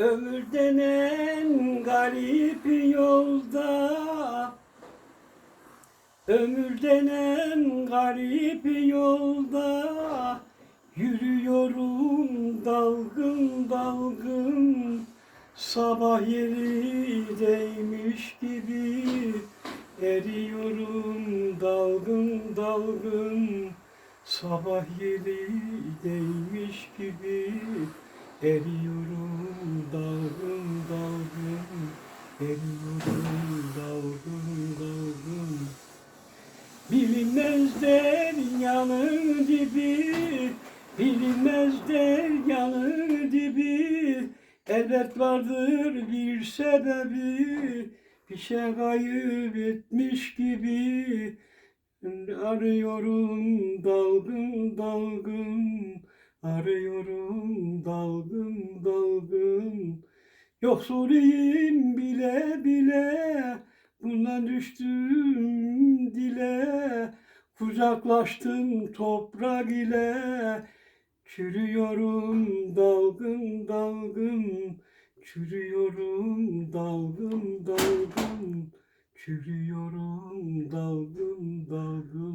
Ömür denen garip yolda. Ömür denen garip yolda. Yürüyorum dalgın dalgın. Sabah yeri değmiş gibi Eriyorum dalgın dalgın. Sabah yeri değmiş gibi Eriyorum dalgın dalgın Eriyorum dalgın dalgın. Bilinmez deryanın dibi Bilinmez deryanın dibi Elbet vardır bir sebebi Bir şey kaybetmiş gibi. Arıyorum dalgın dalgın Arıyorum dalgın dalgın. Yoksuluyum bile bile. Buna düştüm dile. Kucaklaştım toprak ile. Çürüyorum dalgın dalgın. Çürüyorum dalgın dalgın. Çürüyorum dalgın dalgın